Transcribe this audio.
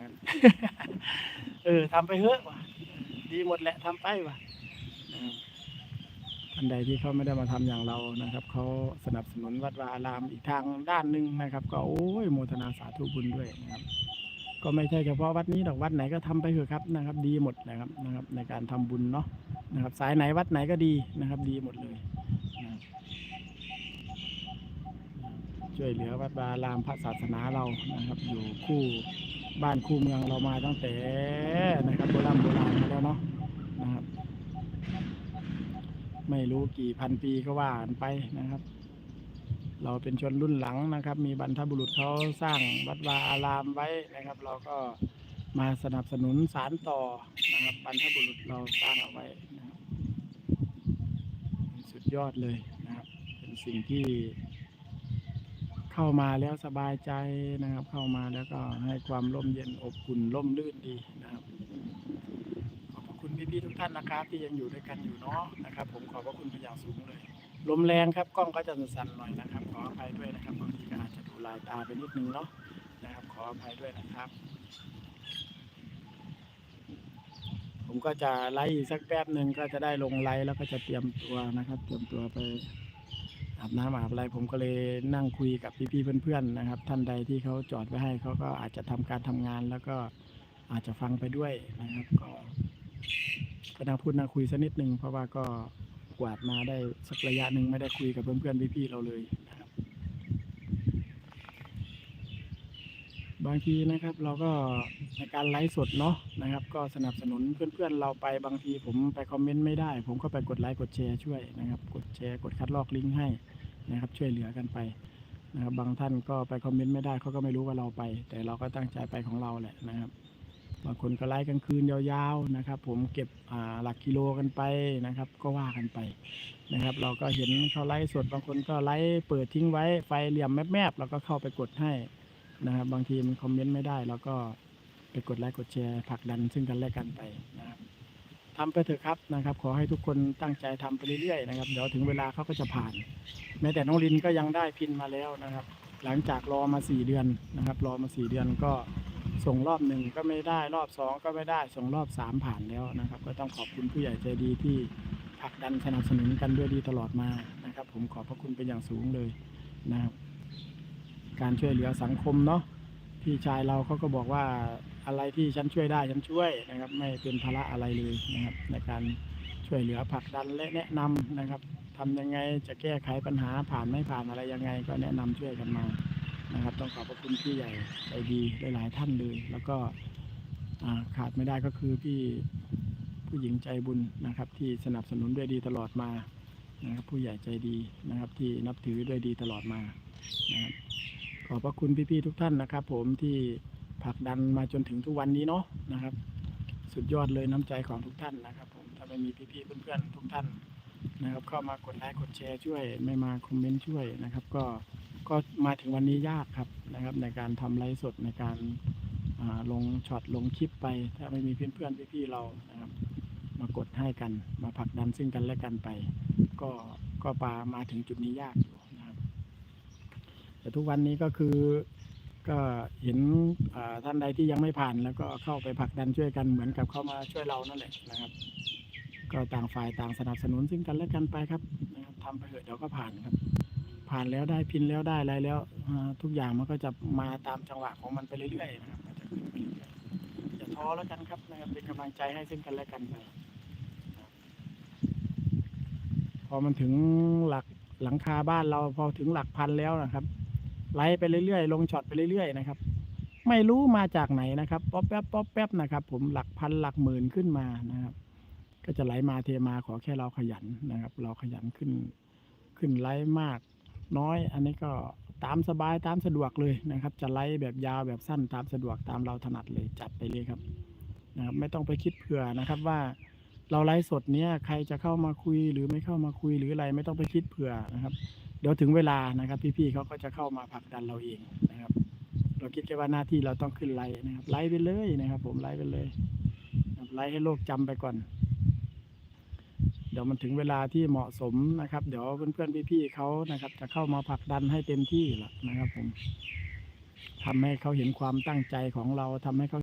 งั้นเออทำไปเถอะว่ะดีหมดแหละทำไปว่ะนะครับท่านใดที่เขาไม่ได้มาทำอย่างเรานะครับเขาสนับสนุนวัดวาอารามอีกทางด้านหนึ่งนะครับ ก็โอ้ยโมทนาสาธุบุญด้วยนะครับก็ไม่ใช่เฉพาะวัดนี้หรอกวัดไหนก็ทำไปเถอะครับนะครับ ดีหมดนะครับนะครับ ในการทำบุญเนาะนะครับ สายไหนวัดไหนก็ดีนะครับ ดีหมดเลยนะครับ ช่วยเหลือวัดวาอารามพระศาสนาเรานะครับ อยู่คู่บ้านคู่เมืองเรามาตั้งแต่นะครับโบราณโบราณมาแล้วเนาะนะครับ ไม่รู้กี่พันปีก็ว่ากันไปนะครับ เราเป็นชนรุ่นหลังนะครับ มีบรรพบุรุษเขาสร้างวัดวาอารามไว้นะครับ เราก็มาสนับสนุนสารต่อนะครับบรรพบุรุษเราสร้างเอาไว้นะครับสุดยอดเลยนะครับ เป็นสิ่งที่ เข้ามาแล้วสบายใจนะครับ เข้ามาแล้วก็ให้ความร่มเย็นอบอุ่นร่มรื่นดีนะครับขอบพระคุณพี่ๆทุกท่านนะครับที่ยังอยู่ด้วยกันอยู่เนาะนะครับ ผมขอบพระคุณเป็นอย่างสูงเลยลมแรงครับกล้องก็จะสั่นๆหน่อยนะครับ ขออภัยด้วยนะครับบางทีก็อาจจะดูลายตาไปนิดนึงเนาะนะครับขออภัยด้วยนะครับ ผมก็จะไลฟ์อีกสักแป๊บหนึ่งก็จะได้ลงไลฟ์แล้วก็จะเตรียมตัวนะครับ เตรียมตัวไป อาบน้ำอาบอะไรผมก็เลยนั่งคุยกับพี่ๆเพื่อนๆนะครับ ท่านใดที่เขาจอดไว้ให้เขาก็อาจจะทำการทำงานแล้วก็อาจจะฟังไปด้วยนะครับ ก็ก็นั่งพูดนั่งคุยสักนิดนึงเพราะว่าก็กวาดมาได้สักระยะหนึ่งไม่ได้คุยกับเพื่อนๆพี่ๆเราเลยนะครั บางทีนะครับเราก็ในการไลฟ์สดเนาะนะครับ ก็สนับสนุนเพื่อนๆเราไปบางทีผมไปคอมเมนต์ไม่ได้ ผมก็ไปกดไลค์กดแชร์ช่วยนะครับ กดแชร์กดคัดลอกลิงก์ให้นะครับ ช่วยเหลือกันไปนะครับบางท่านก็ไปคอมเมนต์ไม่ได้เขาก็ไม่รู้ว่าเราไป แต่เราก็ตั้งใจไปของเราแหละนะครับบางคนก็ไลฟ์กลางคืนยาวๆนะครับ ผมเก็บหลักกิโลกันไปนะครับ ก็ว่ากันไปนะครับ เราก็เห็นเขาไลฟ์สดบางคนก็ไลฟ์เปิดทิ้งไว้ไฟเหลี่ยมแมบๆเราก็เข้าไปกดให้ นะครับบางทีมันคอมเมนต์ไม่ได้เราก็ไปกดไลค์กดแชร์ผลักดันซึ่งกันและกันไปนะครับทำไปเถอะครับนะครับ ขอให้ทุกคนตั้งใจทำไปเรื่อยๆนะครับเดี๋ยวถึงเวลาเขาก็จะผ่าน แม้แต่น้องลินก็ยังได้พินมาแล้วนะครับ หลังจากรอมาสี่เดือนนะครับ รอมาสี่เดือนก็ส่งรอบหนึ่งก็ไม่ได้รอบสองก็ไม่ได้ส่งรอบสามผ่านแล้วนะครับ ก็ต้องขอบคุณผู้ใหญ่ใจดีที่ผลักดันสนับสนุนกันด้วยดีตลอดมานะครับ ผมขอบพระคุณเป็นอย่างสูงเลยนะครับ การช่วยเหลือสังคมเนาะพี่ชายเราเขาก็บอกว่าอะไรที่ฉันช่วยได้ฉันช่วยนะครับ ไม่เป็นภาระอะไรเลยนะครับ ในการช่วยเหลือผลักดันและแนะนำนะครับทำยังไงจะแก้ไขปัญหาผ่านไม่ผ่านอะไรยังไง ก็แนะนำช่วยกันมานะครับ ต้องขอบพระคุณพี่ใหญ่ใจดีหลายๆท่านเลย แล้วก็ขาดไม่ได้ก็คือพี่ผู้หญิงใจบุญนะครับ ที่สนับสนุนด้วยดีตลอดมานะครับ ผู้ใหญ่ใจดีนะครับ ที่นับถือด้วยดีตลอดมานะครับ อบพระคุณพี่ๆทุกท่านนะครับ ผมที่ผลักดันมาจนถึงทุกวันนี้เนาะนะครับ สุดยอดเลยน้ำใจของทุกท่านนะครับ ผมถ้าไม่มีพี่ๆเพื่อนๆทุกท่านนะครับเข้ามากดไลค์กดแชร์ช่วย ไม่มาคอมเมนต์ช่วยนะครับ ก็ก็มาถึงวันนี้ยากครับนะครับ ในการทำไลฟ์สดในการาลงช็อตลงคลิปไป ถ้าไม่มีเพื่อนๆพี่ๆเรานะครับ มากดให้กันมาผลักดันซึ่งกันและกันไป ก็ก็ปามาถึงจุดนี้ยาก แต่ทุกวันนี้ก็คือก็เห็นท่านใดที่ยังไม่ผ่านแล้วก็เข้าไปผลักดันช่วยกันเหมือนกับเข้ามาช่วยเรานั่นแหละนะครับ ก็ต่างฝ่ายต่างสนับสนุนซึ่งกันและกันไปครับนะครับทำไปเถอะเดี๋ยวก็ผ่านครับ ผ่านแล้วได้พินแล้วได้อะไรแล้วทุกอย่างมันก็จะมาตามจังหวะของมันไปเรื่อยๆนะครับอยๆอย่าท้อแล้วกันครับนะครับเป็นกำลังใจให้ซึ่งกันและกันไปพอมันถึงหลักหลังคาบ้านเราพอถึงหลักพันแล้วนะครับ ไลไปเรื่อยๆ ลงช็อตไปเรื่อยๆนะครับ ไม่รู้มาจากไหนนะครับป๊อปแป๊บป๊อปแป๊บนะครับ ผมหลักพันหลักหมื่นขึ้นมานะครับ ก็จะไหลมาเทมาขอแค่เราขยันนะครับ เราขยันขึ้น ขึ้นไลฟ์มาก น้อยอันนี้ก็ตามสบายตามสะดวกเลยนะครับ จะไลฟ์แบบยาวแบบสั้นตามสะดวกตามเราถนัดเลยจัดไปเลยครับนะครับ ไม่ต้องไปคิดเผื่อนะครับว่าเราไลฟ์สดเนี้ยใครจะเข้ามาคุยหรือไม่เข้ามาคุยหรืออะไรไม่ต้องไปคิดเผื่อนะครับ เดี๋ยวถึงเวลานะครับ พี่ๆเขาก็จะเข้ามาผลักดันเราเองนะครับ เราคิดแค่ว่าหน้าที่เราต้องขึ้นไลฟ์นะครับไลฟ์ไปเลยนะครับ ผมไลฟ์ไปเลยไลฟ์ให้โลกจำไปก่อน เดี๋ยวมันถึงเวลาที่เหมาะสมนะครับ เดี๋ยวเพื่อนๆพี่ๆเขานะครับ จะเข้ามาผลักดันให้เต็มที่ละนะครับ ผมทำให้เขาเห็นความตั้งใจของเราทำให้เขา